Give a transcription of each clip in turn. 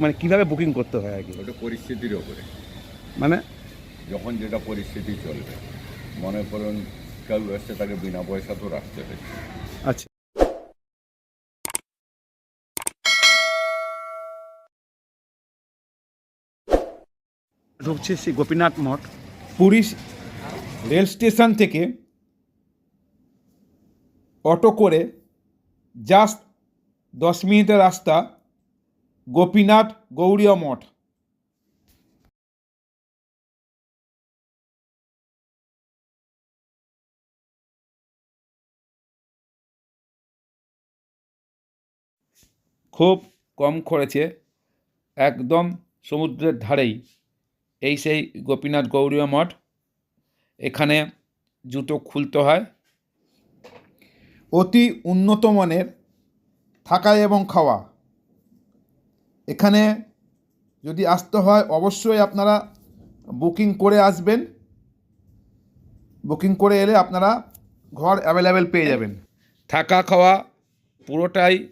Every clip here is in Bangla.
মানে কীভাবে বুকিং করতে হয় আর কি? ওটা পরিস্থিতির ওপরে। মানে? যখন যেটা পরিস্থিতি চলবে মনে করুন কেউ এসছে তাকে বিনা পয়সা তো রাখতে হচ্ছে আচ্ছা। ঢুকছে শ্রী গোপীনাথ মঠ। পুরী রেল স্টেশন থেকে অটো করে জাস্ট দশ মিনিটের রাস্তা গোপীনাথ গৌরীয় মঠ। খুব কম খরচে একদম সমুদ্রের ধারেই। এই সেই গোপীনাথ গৌরীয় মঠ। এখানে জুতো খুলতে হয়। অতি উন্নত মানের থাকা এবং খাওয়া। এখানে যদি আসতে হয়, অবশ্যই আপনারা বুকিং করে আসবেন। বুকিং করে এলে আপনারা ঘর অ্যাভেলেবেল পেয়ে যাবেন। থাকা খাওয়া পুরোটাই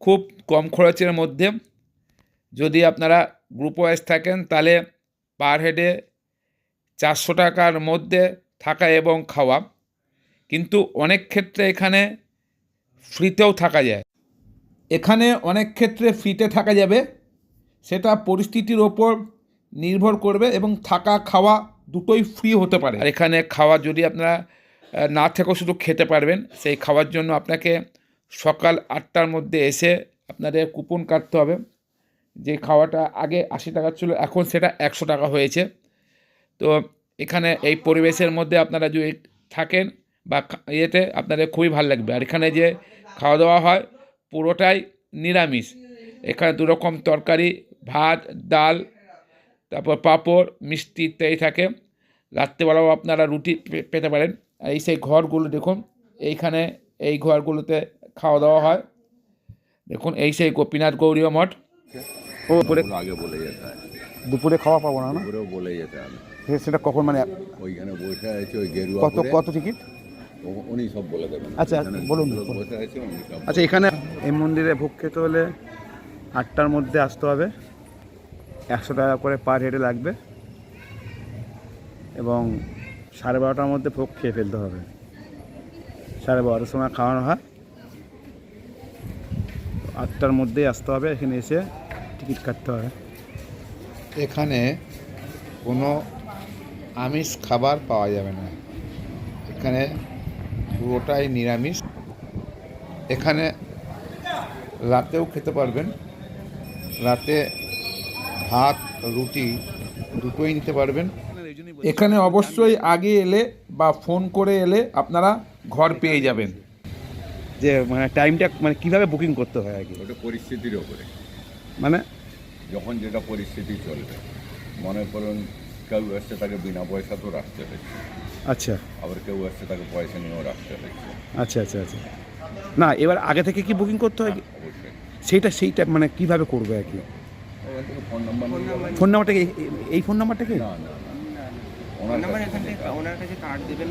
খুব কম খরচের মধ্যে। যদি আপনারা গ্রুপ ওয়াইজ থাকেন, তাহলে পার হেডে চারশো টাকার মধ্যে থাকা এবং খাওয়া। কিন্তু অনেক ক্ষেত্রে এখানে ফ্রিতেও থাকা যায়। এখানে অনেক ক্ষেত্রে ফ্রিতে থাকা যাবে। সেটা পরিস্থিতির ওপর নির্ভর করবে এবং থাকা, খাওয়া দুটোই ফ্রি হতে পারে। আর এখানে খাওয়া যদি আপনারা না থেকেও শুধু খেতে পারবেন, সেই খাওয়ার জন্য আপনাকে সকাল আটটার মধ্যে এসে আপনাদের কুপন কাটতে হবে। যে খাওয়াটা আগে আশি টাকা ছিল, এখন সেটা একশো টাকা হয়েছে। তো এখানে এই পরিবেশের মধ্যে আপনারা যদি থাকেন বা ইয়েতে আপনাদের খুবই ভালো লাগবে। আর এখানে যে খাওয়া দাওয়া হয় পুরোটাই নিরামিষ। এখানে দু রকম তরকারি ভাত ডাল তারপর পাঁপড় মিষ্টি ইত্যাদি থাকে। রাত্রেবেলাও আপনারা রুটি পে- পেতে পারেন। এই সেই ঘরগুলো দেখুন এইখানে এই ঘরগুলোতে খাওয়া দাওয়া হয়। দেখুন এই সেই গোপীনাথ গৌরীয় মঠ। ওগুলো আগে বলে যেতে হয়। দুপুরে খাওয়া পাবো না না? উপরেও বলে যেতে হবে। সেটা কখন মানে ওইখানে বসে আছে ওই গেরুয়া কত কত টিকিট? উনি সব বলে দেবেন। আচ্ছা, বলুন, আচ্ছা এখানে এই মন্দিরে ভোগ খেতে হলে আটটার মধ্যে আসতে হবে। একশো টাকা করে পার হেডে লাগবে। এবং সাড়ে বারোটার মধ্যে ভোগ খেয়ে ফেলতে হবে। সাড়ে বারোটার সময় খাওয়ানো হয়। আটটার মধ্যেই আসতে হবে। এখানে এসে টিকিট কাটতে হবে। এখানে কোনো আমিষ খাবার পাওয়া যাবে না। এখানে পুরোটাই নিরামিষ। এখানে রাতেও খেতে পারবেন। রাতে ভাত রুটি দুটোই নিতে পারবেন। এখানে অবশ্যই আগে এলে বা ফোন করে এলে আপনারা ঘর পেয়ে যাবেন। যে মানে টাইমটা মানে কীভাবে বুকিং করতে হয় আর কি ওটা পরিস্থিতির ওপরে। মানে? যখন যেটা পরিস্থিতি চলবে মনে করুন কেউ এসছে তাকে বিনা পয়সা তো রাখতে হচ্ছে। আচ্ছা। আবার কেউ এসছে তাকে পয়সা নিয়েও রাখতে হচ্ছে আচ্ছা আচ্ছা আচ্ছা। না এবার আগে থেকে কি বুকিং করতে হয়? অবশ্যই। সেইটা সেইটা মানে কীভাবে করবে আর কি? ওখান থেকে ফোন নাম্বার নিয়ে ফোন নাম্বারটা কি এই- এই ফোন নাম্বারটা কি না না না ওনার নাম্বার কাছে এখান থেকে নিতে ওনার কাছে কার্ড দেবেন।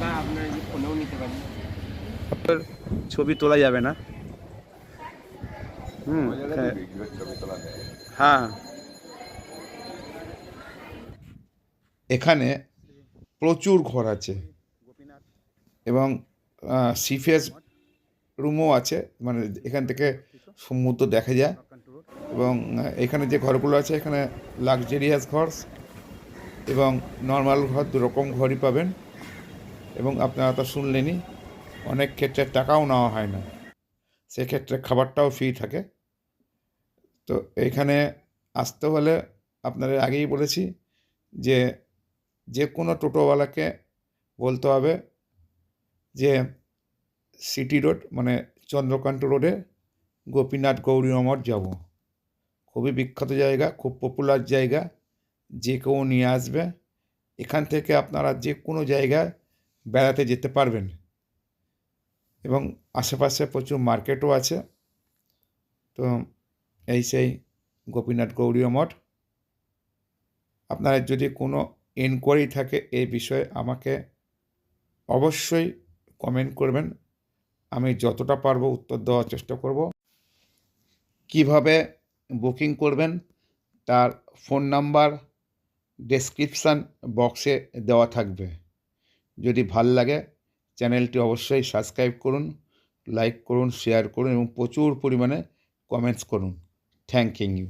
বা আপনারা যে ফোনেও নিতে পারেন। আপনার ছবি তোলা যাবে না? হুম ওই জায়গায় হ্যাঁ, ভিডিও ছবি তোলা যায়। হ্যাঁ। এখানে প্রচুর ঘর আছে। এবং সিফেস রুমও আছে। মানে এখান থেকে সমুদ্র দেখা যায়। এবং এখানে যে ঘরগুলো আছে, এখানে লাক্সারিয়াস ঘর এবং নর্মাল ঘর দু রকম ঘরই পাবেন। এবং আপনারা তো শুনলেনই, অনেক ক্ষেত্রে টাকাও নেওয়া হয় না। সেক্ষেত্রে খাবারটাও ফ্রি থাকে। তো এইখানে আসতে হলে আপনাদের আগেই বলেছি যে যে কোনো টোটোওয়ালাকে বলতে হবে যে সিটি রোড মানে চন্দ্রকান্ত রোডে গোপীনাথ গৌরী মঠ যাব। খুবই বিখ্যাত জায়গা, খুব পপুলার জায়গা। যে কেউ নিয়ে আসবে, এখান থেকে আপনারা যে কোনো জায়গায় বেড়াতে যেতে পারবেন। এবং আশেপাশে প্রচুর মার্কেটও আছে। তো এই সেই গোপীনাথ গৌরী মঠ আপনার যদি কোনো এনকোয়ারি থাকে এই বিষয়ে আমাকে অবশ্যই কমেন্ট করবেন। আমি যতটা পারব উত্তর দেওয়ার চেষ্টা করব। কীভাবে বুকিং করবেন তার ফোন নাম্বার ডেসক্রিপশান বক্সে দেওয়া থাকবে। যদি ভালো লাগে চ্যানেলটি অবশ্যই সাবস্ক্রাইব করুন লাইক করুন শেয়ার করুন এবং প্রচুর পরিমাণে কমেন্টস করুন। Thank you